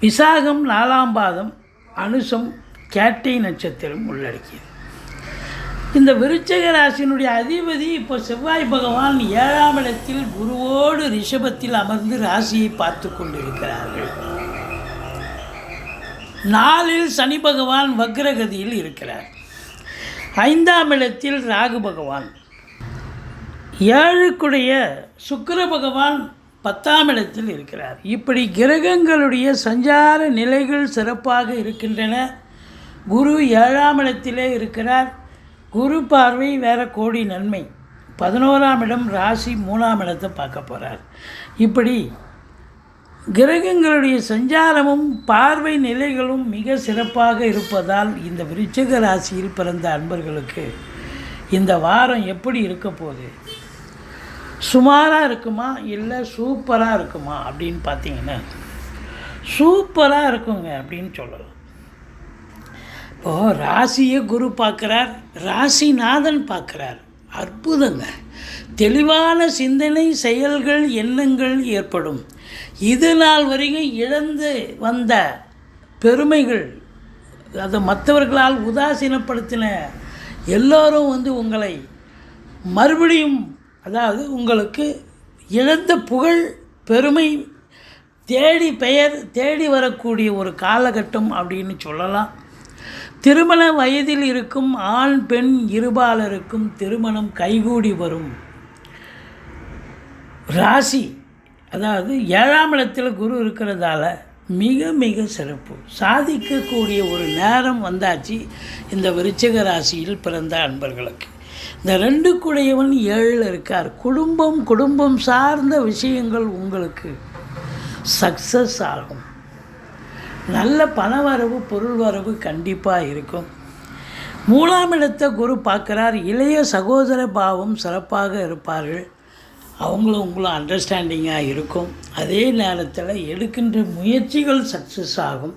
விசாகம் நாலாம் பாதம் அனுசம் கேட்டை நட்சத்திரம் உள்ளடக்கியது. இந்த விருச்சக ராசியினுடைய அதிபதி இப்போ செவ்வாய் பகவான் ஏழாம் இடத்தில் குருவோடு ரிஷபத்தில் அமர்ந்து ராசியை பார்த்து கொண்டிருக்கிறார்கள். நாளில் சனி பகவான் வக்ரகதியில் இருக்கிறார். ஐந்தாம் இடத்தில் ராகு பகவான். ஏழுக்குடைய சுக்கிர பகவான் பத்தாம் இடத்தில் இருக்கிறார். இப்படி கிரகங்களுடைய சஞ்சார நிலைகள் சிறப்பாக இருக்கின்றன. குரு ஏழாம் இடத்திலே இருக்கிறார். குரு பார்வை வேற கோடி நன்மை. பதினோராம் இடம் ராசி மூணாம் இடத்தை பார்க்க போகிறார் இப்படி கிரகங்களுடைய சஞ்சாரமும் பார்வை நிலைகளும் மிக சிறப்பாக இருப்பதால் இந்த விருச்சிக ராசியில் பிறந்த அன்பர்களுக்கு இந்த வாரம் எப்படி இருக்க போகுது? சுமாராக இருக்குமா? இல்லை சூப்பராக இருக்குமா? அப்படின்னு பார்த்தீங்கன்னா சூப்பராக இருக்குங்க அப்படின்னு சொல்லலாம். இப்போது ராசியை குரு பார்க்குறார் ராசிநாதன் பார்க்குறார். அற்புதங்க. தெளிவான சிந்தனை செயல்கள் எண்ணங்கள் ஏற்படும். இது நாள் வரைக்கும் இழந்து வந்த பெருமைகள் அது மற்றவர்களால் உதாசீனப்படுத்தின எல்லோரும் வந்து உங்களை மறுபடியும் அதாவது உங்களுக்கு இழந்த புகழ் பெருமை தேடி பெயர் தேடி வரக்கூடிய ஒரு காலகட்டம் அப்படின்னு சொல்லலாம். திருமண வயதில் இருக்கும் ஆண் பெண் இருபாலருக்கும் திருமணம் கைகூடி வரும். ராசி அதாவது ஏழாம் இடத்தில் குரு இருக்கிறதால மிக மிக சிறப்பு. சாதிக்கக்கூடிய ஒரு நேரம் வந்தாச்சு. இந்த விருச்சிக ராசியில் பிறந்த அன்பர்களுக்கு. இந்த ரெண்டு குடையவன் ஏழில் இருக்கார். குடும்பம் குடும்பம் சார்ந்த விஷயங்கள் உங்களுக்கு சக்ஸஸ் ஆகும். நல்ல பண வரவு பொருள் வரவு கண்டிப்பாக இருக்கும். மூலாம் இடத்தை குரு பார்க்குறார். இளைய சகோதர பாவம் சிறப்பாக இருப்பார்கள். அவங்களும் உங்களும் அண்டர்ஸ்டாண்டிங்காக இருக்கும். அதே நேரத்தில் எடுக்கின்ற முயற்சிகள் சக்ஸஸ் ஆகும்.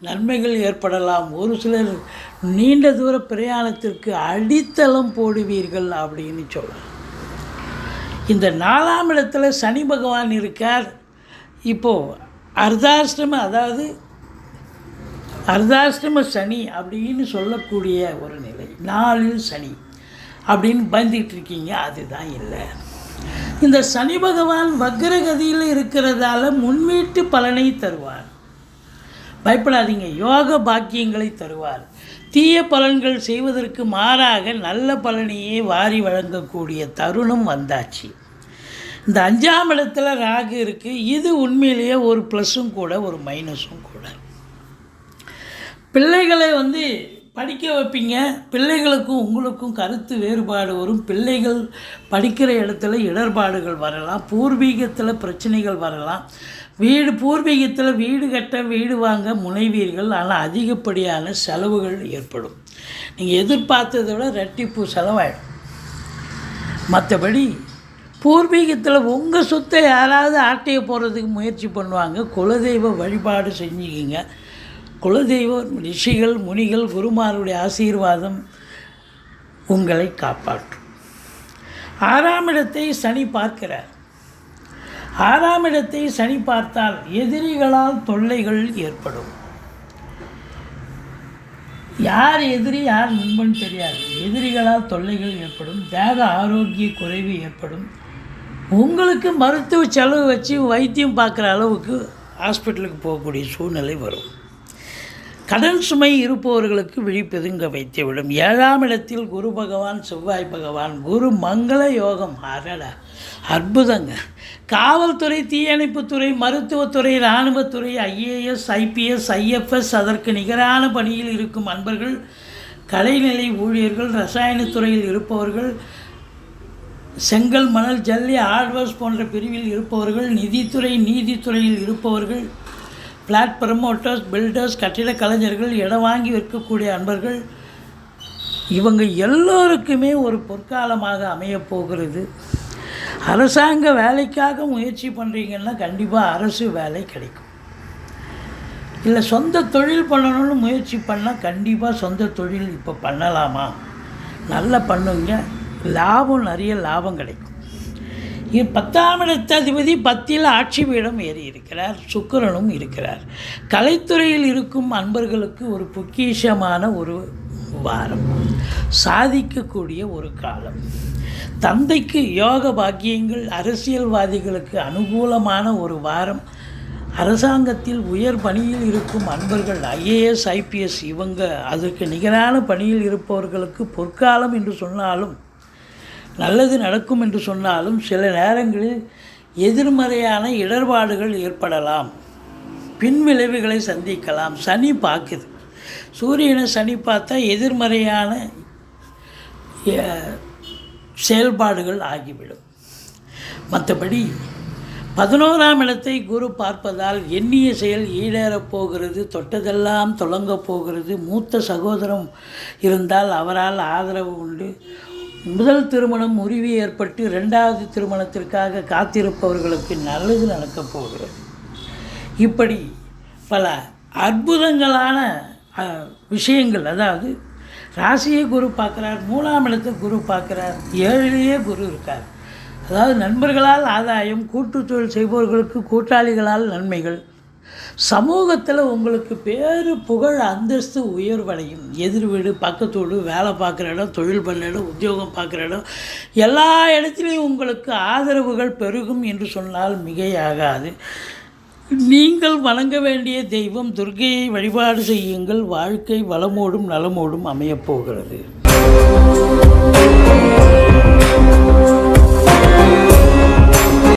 நன்மைகள் ஏற்படலாம். ஒரு சிலர் நீண்ட தூர பிரயாணத்திற்கு அடித்தளம் போடுவீர்கள் அப்படின்னு சொல்லலாம் இந்த நாலாம் இடத்துல சனி பகவான் இருக்கார். இப்போது அர்தாஷ்டம அதாவது அர்தாஷ்டம சனி அப்படின்னு சொல்லக்கூடிய ஒரு நிலை. நாளில் சனி அப்படின்னு பயந்துக்கிட்டு இருக்கீங்க அதுதான் இல்லை. இந்த சனி பகவான் வக்ரகதியில் இருக்கிறதால முன்வீட்டு பலனை தருவார். பயப்படாதீங்க. யோக பாக்கியங்களை தருவார். தீய பலன்கள் செய்வதற்கு மாறாக நல்ல பலனையே வாரி வழங்கக்கூடிய தருணம் வந்தாச்சு. இந்த அஞ்சாம் இடத்துல ராகு இருக்குது இது உண்மையிலேயே ஒரு ப்ளஸ்ஸும் கூட ஒரு மைனஸும் கூட. பிள்ளைகளை வந்து படிக்க வைப்பீங்க. பிள்ளைகளுக்கும் உங்களுக்கும் கருத்து வேறுபாடு வரும். பிள்ளைகள் படிக்கிற இடத்துல இடர்பாடுகள் வரலாம். பூர்வீகத்தில் பிரச்சனைகள் வரலாம். வீடு பூர்வீகத்தில் வீடு கட்ட வீடு வாங்க முனைவீர்கள். ஆனால் அதிகப்படியான செலவுகள் ஏற்படும். நீங்கள் எதிர்பார்த்ததை விட ரெட்டிப்பு செலவாயிடும். மற்றபடி பூர்வீகத்தில் உங்கள் சொத்தை யாராவது ஆட்டைய போகிறதுக்கு முயற்சி பண்ணுவாங்க. குலதெய்வ வழிபாடு செஞ்சுக்கிங்க. குலதெய்வம் ரிஷிகள் முனிகள் குருமாருடைய ஆசீர்வாதம் உங்களை காப்பாற்றும். ஆறாம் இடத்தை சனி பார்க்கிறார். ஆறாம் இடத்தை சனி பார்த்தால் எதிரிகளால் தொல்லைகள் ஏற்படும். யார் எதிரி யார் நண்பன் தெரியாது. எதிரிகளால் தொல்லைகள் ஏற்படும் தேக ஆரோக்கிய குறைவு ஏற்படும். உங்களுக்கு மருத்துவ செலவு வச்சு வைத்தியம் பார்க்குற அளவுக்கு ஹாஸ்பிட்டலுக்கு போகக்கூடிய சூழ்நிலை வரும். கடன் சுமை இருப்பவர்களுக்கு விழிப்பெதுங்க வைத்துவிடும். ஏழாம் இடத்தில் குரு பகவான் செவ்வாய் பகவான் குரு மங்கள யோகம். அடடா அற்புதங்க. காவல்துறை தீயணைப்புத்துறை மருத்துவத்துறை இராணுவத்துறை ஐஏஎஸ் ஐபிஎஸ் ஐஎஃப்எஸ் அதற்கு நிகரான பணியில் இருக்கும் அன்பர்கள் கலைநிலை ஊழியர்கள் ரசாயனத்துறையில் இருப்பவர்கள் செங்கல் மணல் ஜல்லி ஆழ்வர்ஸ் போன்ற பிரிவில் இருப்பவர்கள் நிதித்துறை நீதித்துறையில் இருப்பவர்கள் பிளாட் ப்ரமோட்டர்ஸ் பில்டர்ஸ் கட்டிட கலைஞர்கள் இடம் வாங்கி விற்கக்கூடிய அன்பர்கள் இவங்க எல்லோருக்குமே ஒரு பொற்காலமாக அமையப் போகிறது. அரசாங்க வேலைக்காக முயற்சி பண்ணுறீங்கன்னா கண்டிப்பாக அரசு வேலை கிடைக்கும். இல்லை சொந்த தொழில் பண்ணணும்னு முயற்சி பண்ணால் கண்டிப்பாக சொந்த தொழில் இப்போ பண்ணலாமா? நல்லா பண்ணுங்க லாபம் நிறைய லாபம் கிடைக்கும். பத்தாம் இடத்ததிபதி பத்தில் ஆட்சி பீடம் ஏறி இருக்கிறார் சுக்கிரனும் இருக்கிறார். கலைத்துறையில் இருக்கும் அன்பர்களுக்கு ஒரு பொக்கிஷமான ஒரு வாரம் சாதிக்கக்கூடிய ஒரு காலம். தந்தைக்கு யோக பாக்கியங்கள் அரசியல்வாதிகளுக்கு அனுகூலமான ஒரு வாரம் அரசாங்கத்தில் உயர் பணியில் இருக்கும் அன்பர்கள் ஐஏஎஸ் ஐபிஎஸ் இவங்க அதற்கு நிகரான பணியில் இருப்பவர்களுக்கு பொற்காலம் என்று சொன்னாலும் நல்லது நடக்கும் என்று சொன்னாலும் சில நேரங்களில் எதிர்மறையான இடர்பாடுகள் ஏற்படலாம். பின்விளைவுகளை சந்திக்கலாம். சனி பார்க்குது. சூரியனை சனி பார்த்தா எதிர்மறையான செயல்பாடுகள் ஆகிவிடும். மற்றபடி பதினோராம் இடத்தை குரு பார்ப்பதால் எண்ணிய செயல் ஈடேறப் போகிறது தொட்டதெல்லாம் தொடங்கப் போகிறது மூத்த சகோதரம் இருந்தால் அவரால் ஆதரவு உண்டு. முதல் திருமணம் முறிவு ஏற்பட்டு ரெண்டாவது திருமணத்திற்காக காத்திருப்பவர்களுக்கு நல்லது நடக்கப் போகிறது. இப்படி பல அற்புதங்களான விஷயங்கள் அதாவது ராசியை குரு பார்க்குறார் மூணாம் இடத்தை குரு பார்க்குறார் ஏழிலேயே குரு இருக்கார். அதாவது நண்பர்களால் ஆதாயம் கூட்டுத்தொழில் செய்பவர்களுக்கு கூட்டாளிகளால் நன்மைகள் சமூகத்தில் உங்களுக்கு பேரு புகழ் அந்தஸ்து உயர்வடையும் எதிர் வீடு பக்கத்து வீடு வேலை பார்க்குற இடம் தொழில் பண்ண இடம் உத்தியோகம் பார்க்குற இடம் எல்லா இடத்துலையும் உங்களுக்கு ஆதரவுகள் பெருகும் என்று சொன்னால் மிகையாகாது. நீங்கள் வணங்க வேண்டிய தெய்வம் துர்கையை வழிபாடு செய்யுங்கள். வாழ்க்கை வளமோடும் நலமோடும் அமையப் போகிறது.